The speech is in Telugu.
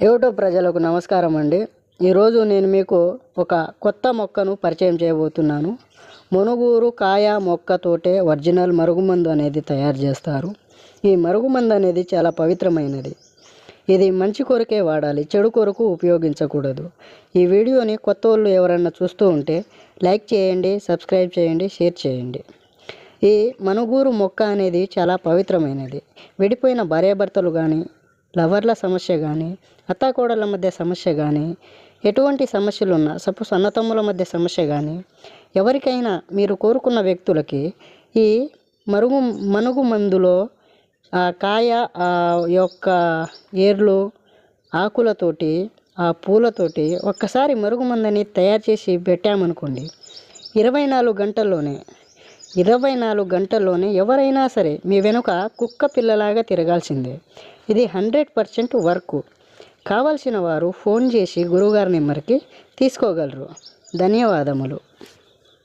యూట్యూబ్ ప్రజలకు నమస్కారం అండి. ఈరోజు నేను మీకు ఒక కొత్త మొక్కను పరిచయం చేయబోతున్నాను. మునుగూరు కాయ మొక్కతోటే ఒరిజినల్ మరుగుమందు అనేది తయారు చేస్తారు. ఈ మరుగుమందు అనేది చాలా పవిత్రమైనది. ఇది మంచి కొరకే వాడాలి చెడు కొరకు ఉపయోగించకూడదు. ఈ వీడియోని కొత్త వాళ్ళు ఎవరన్నా చూస్తూ ఉంటే లైక్ చేయండి సబ్స్క్రైబ్ చేయండి షేర్ చేయండి. ఈ మనుగూరు మొక్క అనేది చాలా పవిత్రమైనది. విడిపోయిన భార్యాభర్తలు కానీ లవర్ల సమస్య కానీ అత్తాకోడళ్ళ మధ్య సమస్య కానీ ఎటువంటి సమస్యలు ఉన్నా సపోజ్ అన్నతమ్ముల మధ్య సమస్య కానీ ఎవరికైనా మీరు కోరుకున్న వ్యక్తులకి ఈ మరుగు మనుగు మందులో ఆ కాయ ఆ యొక్క ఏర్లు ఆకులతోటి ఆ పూలతోటి ఒక్కసారి మరుగుమందని తయారు చేసి పెట్టామనుకోండి ఇరవై నాలుగు గంటల్లోనే ఇరవై నాలుగు గంటల్లోనే ఎవరైనా సరే మీ వెనుక కుక్క పిల్లలాగా తిరగాల్సిందే. ఇది హండ్రెడ్ పర్సెంట్ వర్క్. కావాల్సిన వారు ఫోన్ చేసి గురువుగారి నెంబర్కి తీసుకోగలరు. ధన్యవాదములు.